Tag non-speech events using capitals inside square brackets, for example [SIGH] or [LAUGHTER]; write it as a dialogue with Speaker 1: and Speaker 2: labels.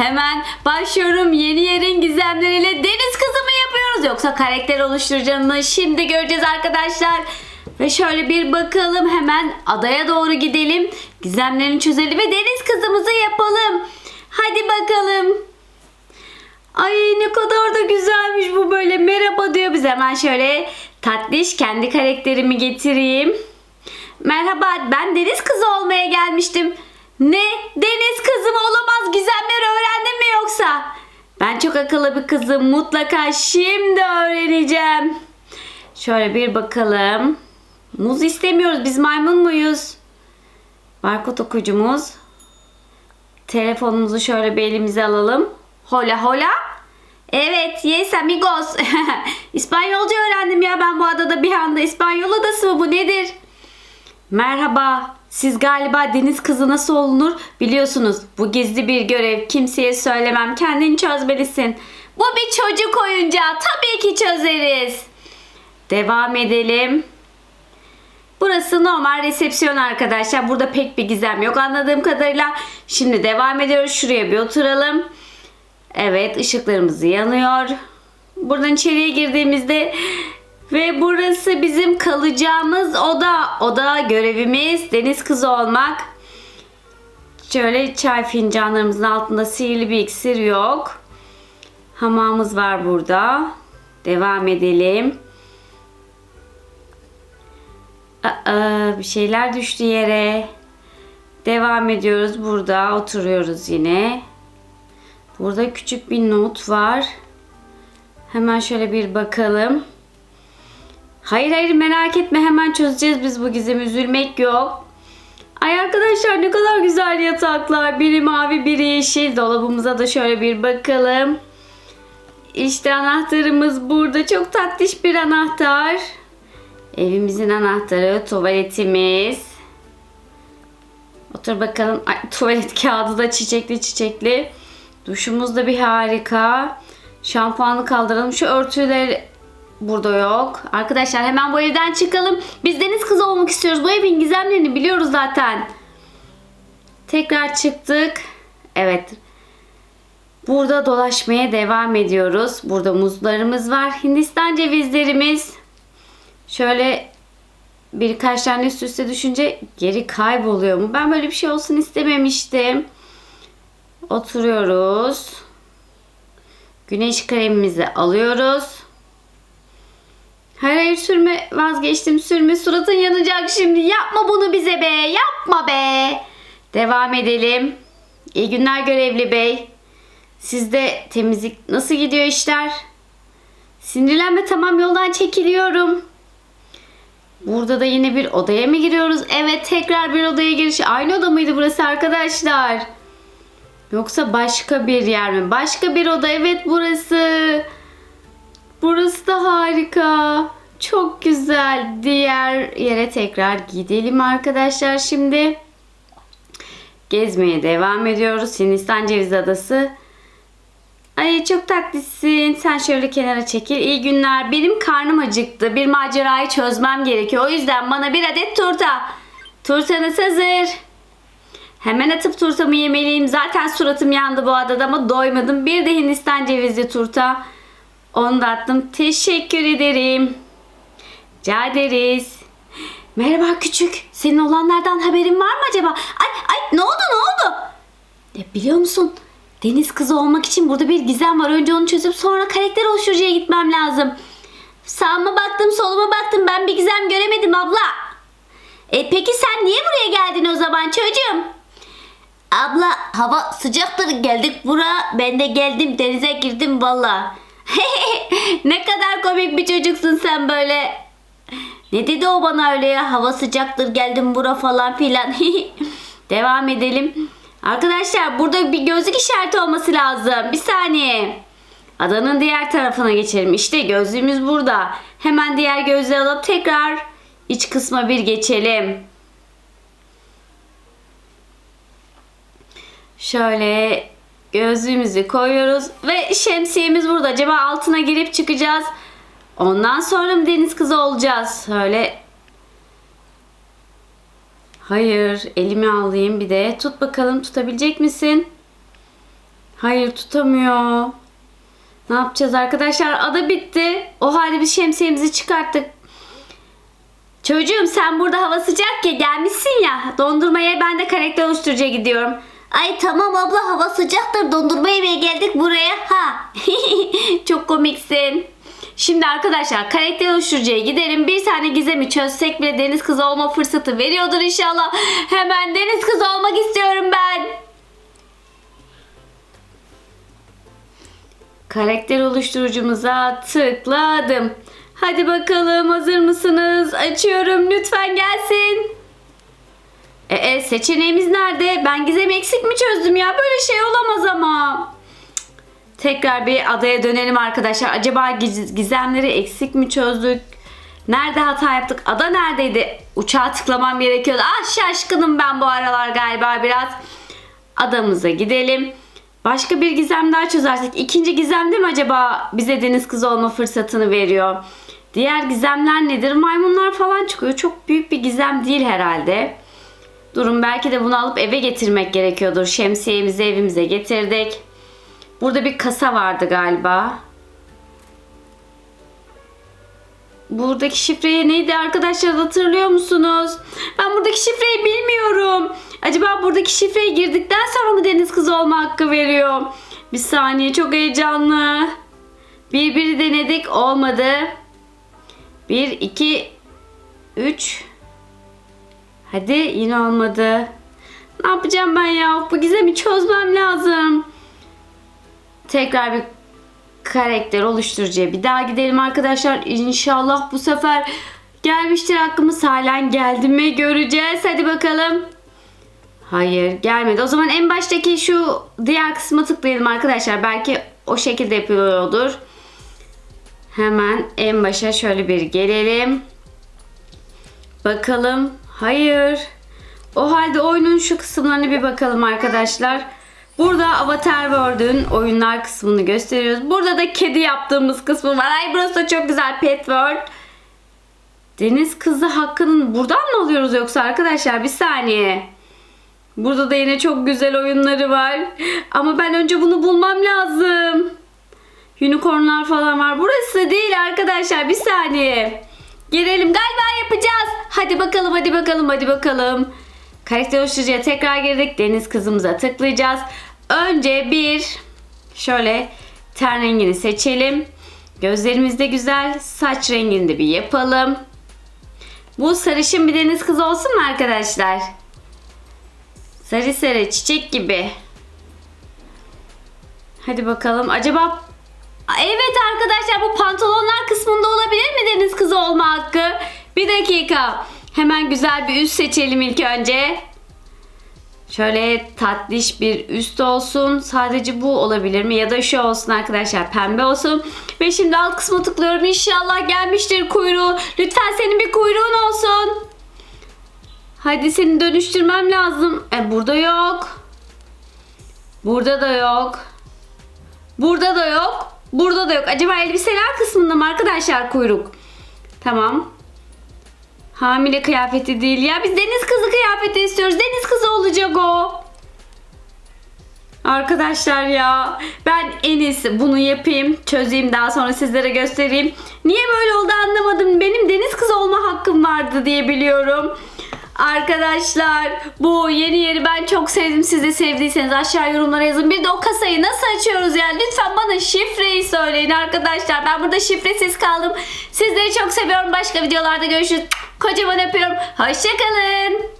Speaker 1: Hemen başlıyorum yeni yerin gizemleriyle deniz kızı mı yapıyoruz yoksa karakter oluşturacağım mı? Şimdi göreceğiz arkadaşlar. Ve şöyle bir bakalım hemen adaya doğru gidelim. Gizemlerini çözelim ve deniz kızımızı yapalım. Hadi bakalım. Ay ne kadar da güzelmiş bu böyle. Merhaba diyor bize. Hemen şöyle tatlış kendi karakterimi getireyim. Merhaba ben deniz kızı olmaya gelmiştim. Ne? Deniz kızı mı olamaz? Mi yoksa? Ben çok akıllı bir kızım. Mutlaka şimdi öğreneceğim. Şöyle bir bakalım. Muz istemiyoruz. Biz maymun muyuz? Barkod okuyucumuz. Telefonumuzu şöyle bir elimize alalım. Hola hola. Evet, yes amigos. [LAUGHS] İspanyolca öğrendim ya ben bu adada bir anda. İspanyol adası mı bu nedir? Merhaba. Siz galiba deniz kızı nasıl olunur biliyorsunuz. Bu gizli bir görev. Kimseye söylemem. Kendin çözmelisin. Bu bir çocuk oyuncağı. Tabii ki çözeriz. Devam edelim. Burası normal resepsiyon arkadaşlar. Burada pek bir gizem yok anladığım kadarıyla. Şimdi devam ediyoruz. Şuraya bir oturalım. Evet ışıklarımız yanıyor. Buradan içeriye girdiğimizde ve burası bizim kalacağımız oda. Oda görevimiz deniz kızı olmak. Şöyle çay fincanlarımızın altında sihirli bir iksir yok. Hamamımız var burada. Devam edelim. Aa, bir şeyler düştü yere. Devam ediyoruz. Burada oturuyoruz yine. Burada küçük bir not var. Hemen şöyle bir bakalım. Hayır hayır merak etme hemen çözeceğiz biz bu gizemi üzülmek yok. Ay arkadaşlar ne kadar güzel yataklar. Biri mavi biri yeşil. Dolabımıza da şöyle bir bakalım. İşte anahtarımız burada. Çok tatlış bir anahtar. Evimizin anahtarı, tuvaletimiz. Otur bakalım. Ay, tuvalet kağıdı da çiçekli çiçekli. Duşumuz da bir harika. Şampuanı kaldıralım. Şu örtüler burada yok. Arkadaşlar hemen bu evden çıkalım. Biz deniz kızı olmak istiyoruz. Bu evin gizemlerini biliyoruz zaten. Tekrar çıktık. Evet. Burada dolaşmaya devam ediyoruz. Burada muzlarımız var. Hindistan cevizlerimiz. Şöyle birkaç tane üst üste düşünce geri kayboluyor mu? Ben böyle bir şey olsun istememiştim. Oturuyoruz. Güneş kremimizi alıyoruz. Hayır hayır sürme vazgeçtim sürme suratın yanacak şimdi yapma bunu bize be yapma be. Devam edelim. İyi günler görevli bey. Sizde temizlik nasıl gidiyor işler? Sinirlenme tamam yoldan çekiliyorum. Burada da yine bir odaya mı giriyoruz? Evet tekrar bir odaya giriş. Aynı oda mıydı burası arkadaşlar? Yoksa başka bir yer mi? Başka bir oda. Evet burası. Burası da harika. Çok güzel. Diğer yere tekrar gidelim arkadaşlar şimdi. Gezmeye devam ediyoruz. Hindistan Ceviz Adası. Ay çok tatlısın. Sen şöyle kenara çekil. İyi günler. Benim karnım acıktı. Bir macerayı çözmem gerekiyor. O yüzden bana bir adet turta. Turtanız hazır. Hemen atıp turtamı yemeliyim. Zaten suratım yandı bu adada ama doymadım. Bir de Hindistan cevizli turta. Onu da attım. Teşekkür ederim. Rica ederiz. Merhaba küçük. Senin olanlardan haberin var mı acaba? Ay ay ne oldu ne oldu? Ya biliyor musun? Deniz kızı olmak için burada bir gizem var. Önce onu çözüp sonra karakter oluşturucuya gitmem lazım. Sağıma baktım soluma baktım ben bir gizem göremedim abla. E peki sen niye buraya geldin o zaman çocuğum? Abla hava sıcaktır geldik bura. Ben de geldim denize girdim valla. Ne kadar komik bir çocuksun sen böyle. Ne dedi o bana öyle ya? Hava sıcaktır geldim bura falan filan. [LAUGHS] Devam edelim. Arkadaşlar burada bir gözlük işareti olması lazım. Bir saniye. Adanın diğer tarafına geçelim. İşte gözlüğümüz burada. Hemen diğer gözlüğü alıp tekrar iç kısma bir geçelim. Şöyle gözlüğümüzü koyuyoruz ve şemsiyemiz burada. Acaba altına girip çıkacağız. Ondan sonra mı deniz kızı olacağız? Şöyle Hayır, elimi alayım bir de. Tut bakalım tutabilecek misin? Hayır tutamıyor. Ne yapacağız arkadaşlar? Ada bitti. O halde biz şemsiyemizi çıkarttık. Çocuğum sen burada hava sıcak ya gelmişsin ya. Dondurmaya ben de karakter oluşturucuya gidiyorum.
Speaker 2: Ay tamam abla hava sıcaktır dondurma yemeye geldik buraya ha. [LAUGHS]
Speaker 1: Çok komiksin. Şimdi arkadaşlar karakter oluşturucuya gidelim. Bir tane gizemi çözsek bile deniz kızı olma fırsatı veriyordur inşallah. Hemen deniz kızı olmak istiyorum ben. Karakter oluşturucumuza tıkladım. Hadi bakalım hazır mısınız? Açıyorum lütfen gelsin. E, e, seçeneğimiz nerede? Ben gizemi eksik mi çözdüm ya? Böyle şey olamaz ama. Tekrar bir adaya dönelim arkadaşlar. Acaba giz- gizemleri eksik mi çözdük? Nerede hata yaptık? Ada neredeydi? Uçağa tıklamam gerekiyordu. Ah şaşkınım ben bu aralar galiba biraz. Adamıza gidelim. Başka bir gizem daha çözersek. ikinci gizemde mi acaba bize deniz kızı olma fırsatını veriyor? Diğer gizemler nedir? Maymunlar falan çıkıyor. Çok büyük bir gizem değil herhalde. Durun belki de bunu alıp eve getirmek gerekiyordur. Şemsiyemizi evimize getirdik. Burada bir kasa vardı galiba. Buradaki şifreyi neydi arkadaşlar hatırlıyor musunuz? Ben buradaki şifreyi bilmiyorum. Acaba buradaki şifreyi girdikten sonra mı deniz kızı olma hakkı veriyor? Bir saniye çok heyecanlı. Bir biri denedik olmadı. Bir, iki, üç. Hadi yine olmadı. Ne yapacağım ben ya? Bu gizemi çözmem lazım. Tekrar bir karakter oluşturucuya bir daha gidelim arkadaşlar. İnşallah bu sefer gelmiştir hakkımız. Halen geldi mi göreceğiz. Hadi bakalım. Hayır gelmedi. O zaman en baştaki şu diğer kısma tıklayalım arkadaşlar. Belki o şekilde yapıyordur. Hemen en başa şöyle bir gelelim. Bakalım. Hayır. O halde oyunun şu kısımlarına bir bakalım arkadaşlar. Burada Avatar World'ün oyunlar kısmını gösteriyoruz. Burada da kedi yaptığımız kısmı var. Ay burası da çok güzel Pet World. Deniz kızı hakkının buradan mı alıyoruz yoksa arkadaşlar? Bir saniye. Burada da yine çok güzel oyunları var. [LAUGHS] Ama ben önce bunu bulmam lazım. Unicornlar falan var. Burası değil arkadaşlar. Bir saniye. Girelim. Galiba yapacağız. Hadi bakalım hadi bakalım hadi bakalım. Karakter oluşturucuya tekrar girdik. Deniz kızımıza tıklayacağız. Önce bir şöyle ten rengini seçelim. Gözlerimiz de güzel. Saç rengini de bir yapalım. Bu sarışın bir deniz kızı olsun mu arkadaşlar? Sarı sarı çiçek gibi. Hadi bakalım. Acaba Evet arkadaşlar bu pantolonlar kısmında olabilir mi deniz kızı olma hakkı? Bir dakika. Hemen güzel bir üst seçelim ilk önce. Şöyle tatlış bir üst olsun. Sadece bu olabilir mi? Ya da şu olsun arkadaşlar. Pembe olsun. Ve şimdi alt kısma tıklıyorum. İnşallah gelmiştir kuyruğu. Lütfen senin bir kuyruğun olsun. Hadi seni dönüştürmem lazım. E burada yok. Burada da yok. Burada da yok. Burada da yok. Acaba elbiseler kısmında mı arkadaşlar kuyruk? Tamam. Hamile kıyafeti değil ya. Biz deniz kızı kıyafeti istiyoruz. Deniz kızı olacak o. Arkadaşlar ya ben en iyisi bunu yapayım çözeyim daha sonra sizlere göstereyim. Niye böyle oldu anlamadım. Benim deniz kızı olma hakkım vardı diye biliyorum. Arkadaşlar bu yeni yeri ben çok sevdim. Siz de sevdiyseniz aşağı yorumlara yazın. Bir de o kasayı nasıl açıyoruz ya? Lütfen bana şifreyi söyleyin arkadaşlar. Ben burada şifresiz kaldım. Sizleri çok seviyorum. Başka videolarda görüşürüz. Kocaman öpüyorum. Hoşçakalın.